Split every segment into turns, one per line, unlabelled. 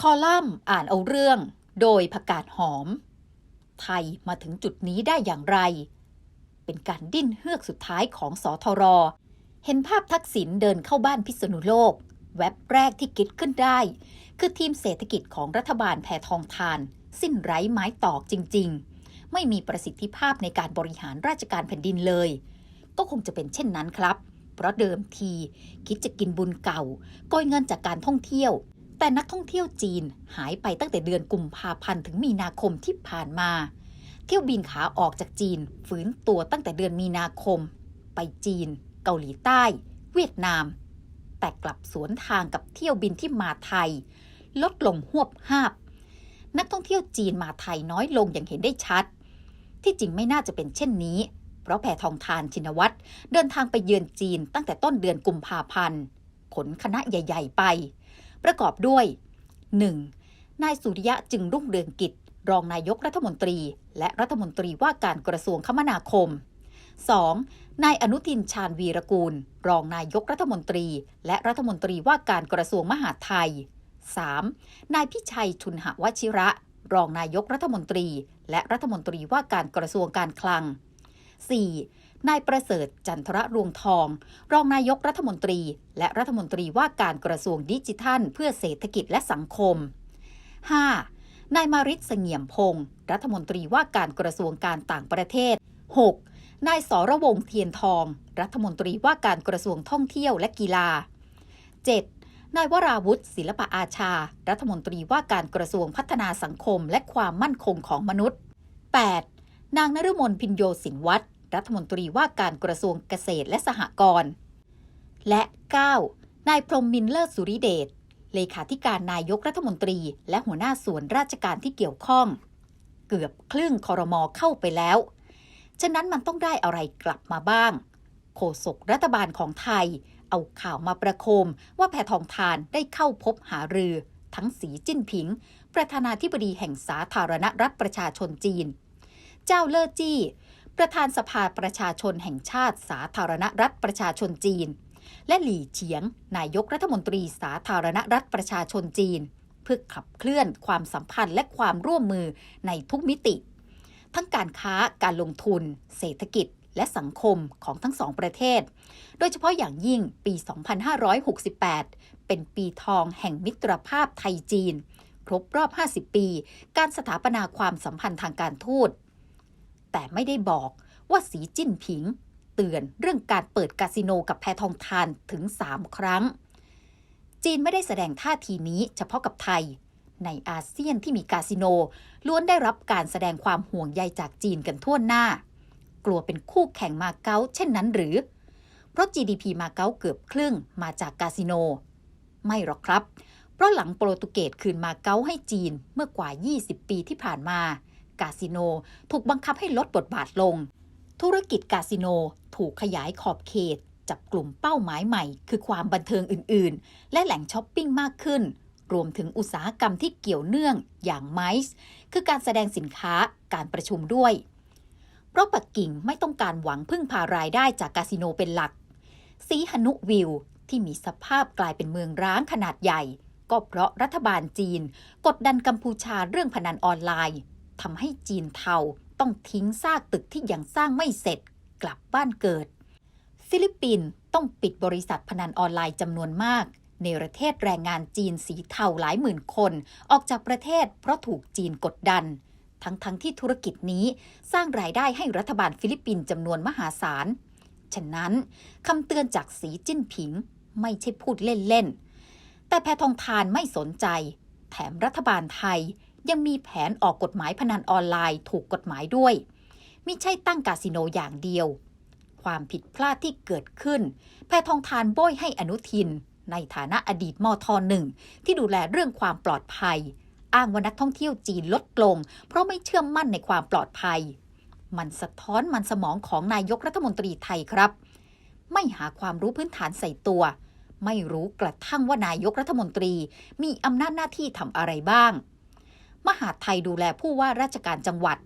คอลัมน์อ่านเอาเรื่อง โดยผักกาดหอม ไทยมาถึงจุดนี้ได้อย่างไร เป็นการดิ้นเฮือกสุดท้ายของสอทร เห็นภาพทักษิณเดินเข้าบ้านพิษณุโลก แว็บแรกที่คิดขึ้นได้ คือทีมเศรษฐกิจของรัฐบาลแพทองทาน สิ้นไร้ไม้ตอกจริง ๆ ไม่มีประสิทธิภาพในการบริหารราชการแผ่นดินเลย ก็คงจะเป็นเช่นนั้นครับ เพราะเดิมทีคิดจะกินบุญเก่าโกยเงินจากการท่องเที่ยว แต่นักท่องเที่ยวจีนหายไปตั้งแต่เดือนกุมภาพันธ์ถึงมีนาคมที่ผ่านมา เที่ยวบินขาออกจากจีนฝืนตัวตั้งแต่เดือนมีนาคม ไปจีน เกาหลีใต้ เวียดนาม แต่กลับสวนทางกับเที่ยวบินที่มาไทย ลดลงหวบหาบ นักท่องเที่ยวจีนมาไทยน้อยลงอย่างเห็นได้ชัด ที่จริงไม่น่าจะเป็นเช่นนี้ เพราะแพทองทานชินวัตรเดินทางไปเยือนจีนตั้งแต่ต้นเดือนกุมภาพันธ์ขนคณะใหญ่ ๆ ไป ประกอบด้วย 1. นายสุริยะจึงรุ่งเรืองกิจ รองนายกรัฐมนตรี และรัฐมนตรีว่าการกระทรวงคมนาคม 2. นายอนุทินชาญวีรกูล รองนายกรัฐมนตรี และรัฐมนตรีว่าการกระทรวงมหาดไทย 3. นายพิชัยชุนหวชิระ รองนายกรัฐมนตรี และรัฐมนตรีว่าการกระทรวงการคลัง 4. นายประเสริฐจันทระรวงทอง รองนายกรัฐมนตรี และรัฐมนตรีว่าการกระทรวงดิจิทัล เพื่อเศรษฐกิจและสังคม 5. นายมาริศเสงี่ยมพงศ์รัฐมนตรีว่าการกระทรวงการต่างประเทศ 6. นายสรวงเทียนทอง รัฐมนตรีว่าการกระทรวงท่องเที่ยวและกีฬา 7. นายวราวุฒิศิลปะอาชา รัฐมนตรีว่าการกระทรวงพัฒนาสังคมและความมั่นคงของมนุษย์ 8. นางนฤมลพินโยสินวัตร รัฐมนตรีว่าการกระทรวงเกษตรและสหกรณ์ และ 9. นายพรหมมินเลิศสุริเดช เลขาธิการนายกรัฐมนตรี และหัวหน้าส่วนราชการที่เกี่ยวข้อง เกือบครึ่งคอรมอเข้าไปแล้ว ฉะนั้นมันต้องได้อะไรกลับมาบ้าง โฆษกรัฐบาลของไทย เอาข่าวมาประโคมว่าแพทองทานได้เข้าพบหารือ ทั้งสีจิ้นผิง ประธานาธิบดีแห่งสาธารณรัฐประชาชนจีน เจ้าเลอจี้ ประธานสภาประชาชนแห่งชาติสาธารณรัฐประชาชนจีน และหลี่เฉียง นายกรัฐมนตรีสาธารณรัฐประชาชนจีน เพื่อขับเคลื่อนความสัมพันธ์และความร่วมมือในทุกมิติ ทั้งการค้าการลงทุน เศรษฐกิจ และสังคมของทั้งสองประเทศ โดยเฉพาะอย่างยิ่งปี 2568 เป็นปีทองแห่งมิตรภาพไทยจีน ครบรอบ 50 ปี การสถาปนาความสัมพันธ์ทางการทูต แต่ไม่ได้บอกว่าสีจิ้นผิง เตือนเรื่องการเปิดคาสิโนกับแพทองทานถึง 3 ครั้ง จีนไม่ได้แสดงท่าทีนี้เฉพาะกับไทย ในอาเซียนที่มีคาสิโนล้วนได้รับการแสดงความห่วงใยจากจีนกันทั่วหน้า กลัวเป็นคู่แข่งมาเก๊าเช่นนั้นหรือ เพราะ GDP มาเก๊าเกือบครึ่งมาจากคาสิโน ไม่หรอกครับ เพราะหลังโปรตุเกสคืนมาเก๊าให้จีนเมื่อกว่า 20 ปีที่ผ่านมา คาสิโน ถูกบังคับให้ลดบทบาทลง ธุรกิจคาสิโนถูกขยายขอบเขต จับกลุ่มเป้าหมายใหม่ คือความบันเทิงอื่น ๆ และแหล่งช้อปปิ้งมากขึ้น รวมถึงอุตสาหกรรมที่เกี่ยวเนื่องอย่างไมซ์คือการแสดงสินค้าการประชุมด้วย เพราะปักกิ่งไม่ต้องการหวังพึ่งพารายได้จากคาสิโนเป็นหลักสีหนุวิวที่มีสภาพกลายเป็นเมืองร้างขนาดใหญ่ ก็เพราะรัฐบาลจีน กดดันกัมพูชาเรื่องพนันออนไลน์ ทำให้จีนเทาต้องทิ้งซากตึกที่ยังสร้างไม่เสร็จกลับบ้านเกิด ฟิลิปปินส์ต้องปิดบริษัทพนันออนไลน์จำนวนมาก ในประเทศแรงงานจีนสีเทาหลายหมื่นคน ออกจากประเทศเพราะถูกจีนกดดัน ทั้งๆทที่ธุรกิจนี้สร้างรายได้ให้รัฐบาลฟิลิปปินส์จำนวนมหาศาล ฉะนั้นคำเตือนจากสีจิ้นผิงไม่ใช่พูดเล่นๆแต่แพทองทานไม่สนใจ แถมรัฐบาลไทย ยังมีแผนออกกฎหมายพนันออนไลน์ถูกกฎหมายด้วยมิใช่ตั้งคาสิโนอย่างเดียว ความผิดพลาดที่เกิดขึ้น แพทองทานโบยให้อนุทิน ในฐานะอดีตมทหนึ่งที่ดูแลเรื่องความปลอดภัย อ้างว่านักท่องเที่ยวจีนลดลง เพราะไม่เชื่อมมั่นในความปลอดภัย มันสะท้อนมันสมองของนายกรัฐมนตรีไทยครับ ไม่หาความรู้พื้นฐานใส่ตัว ไม่รู้กระทั่งว่านายกรัฐมนตรีมีอำนาจหน้าที่ทำอะไรบ้าง มหาดไทยดูแลผู้ว่าราชการจังหวัด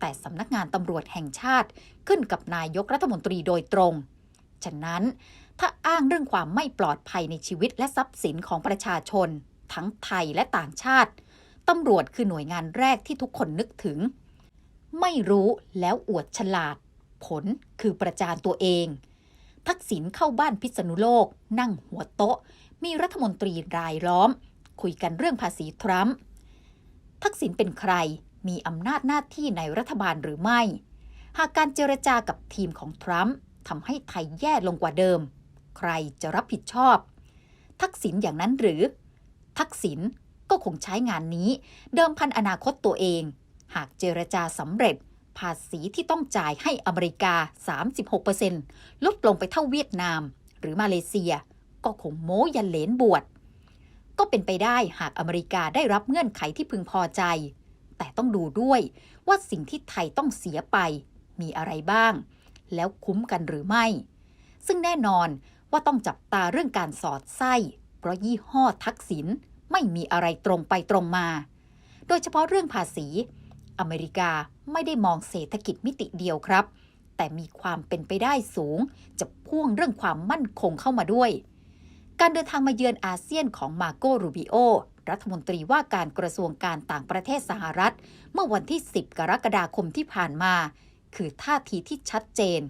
แต่สำนักงานตำรวจแห่งชาติขึ้นกับนายกรัฐมนตรีโดยตรง ฉะนั้น ถ้าอ้างเรื่องความไม่ปลอดภัยในชีวิตและทรัพย์สินของประชาชน ทั้งไทยและต่างชาติตำรวจคือหน่วยงานแรกที่ทุกคนนึกถึง ไม่รู้แล้วอวดฉลาด ผลคือประจานตัวเอง ทักษิณเข้าบ้านพิษณุโลก นั่งหัวโต๊ะ มีรัฐมนตรีรายล้อม คุยกันเรื่องภาษีทรัมป์ ทักษิณเป็นใคร มีอำนาจหน้าที่ในรัฐบาลหรือไม่ หากการเจรจากับทีมของทรัมป์ทำให้ไทยแย่ลงกว่าเดิม ใครจะรับผิดชอบ ทักษิณอย่างนั้นหรือ ทักษิณก็คงใช้งานนี้ เดิมพันอนาคตตัวเอง หากเจรจาสำเร็จ ภาษีที่ต้องจ่ายให้อเมริกา 36%ลดลงไปเท่าเวียดนาม หรือมาเลเซีย ก็คงโม้ยันเหลนบวช ก็เป็นไปได้หากอเมริกาได้รับเงื่อนไขที่พึงพอใจ แต่ต้องดูด้วยว่าสิ่งที่ไทยต้องเสียไป มีอะไรบ้าง แล้วคุ้มกันหรือไม่ ซึ่งแน่นอนว่าต้องจับตาเรื่องการสอดไส้ เพราะยี่ห้อทักษิณไม่มีอะไรตรงไปตรงมา โดยเฉพาะเรื่องภาษี อเมริกาไม่ได้มองเศรษฐกิจมิติเดียวครับ แต่มีความเป็นไปได้สูง จะพ่วงเรื่องความมั่นคงเข้ามาด้วย การเดินทางมาเยือนอาเซียนของมาโกรูบิโอรัฐมนตรีว่าการกระทรวงการต่างประเทศสหรัฐ เมื่อวันที่ 10 กรกฎาคมที่ผ่านมา คือท่าทีที่ชัดเจน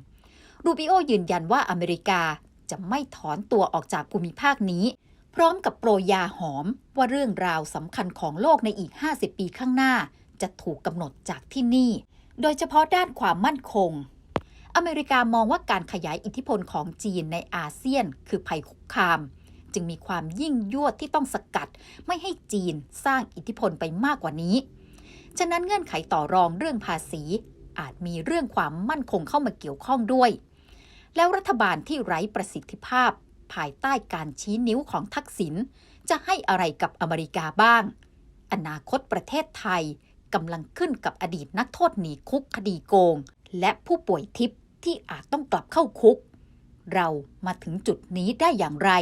รูบิโอยืนยันว่าอเมริกาจะไม่ถอนตัวออกจากภูมิภาคนี้ พร้อมกับโปรยยาหอมว่าเรื่องราวสำคัญของโลกในอีก 50 ปีข้างหน้า จะถูกกำหนดจากที่นี่ โดยเฉพาะด้านความมั่นคง อเมริกามองว่าการขยายอิทธิพลของจีนในอาเซียน คือภัยคุกคาม จึงมีความยิ่งยวดที่ต้องสกัด ไม่ให้จีนสร้างอิทธิพลไปมากกว่านี้ ฉะนั้นเงื่อนไขต่อรองเรื่องภาษี อาจมีเรื่องความมั่นคงเข้ามาเกี่ยวข้องด้วย แล้วรัฐบาลที่ไร้ประสิทธิภาพ ภายใต้การชี้นิ้วของทักษิณจะให้อะไรกับอเมริกาบ้าง อนาคตประเทศไทยกำลังขึ้นกับอดีตนักโทษหนีคุกคดีโกง และผู้ป่วยทิพย์ที่อาจต้องกลับเข้าคุก เรามาถึงจุดนี้ได้อย่างไร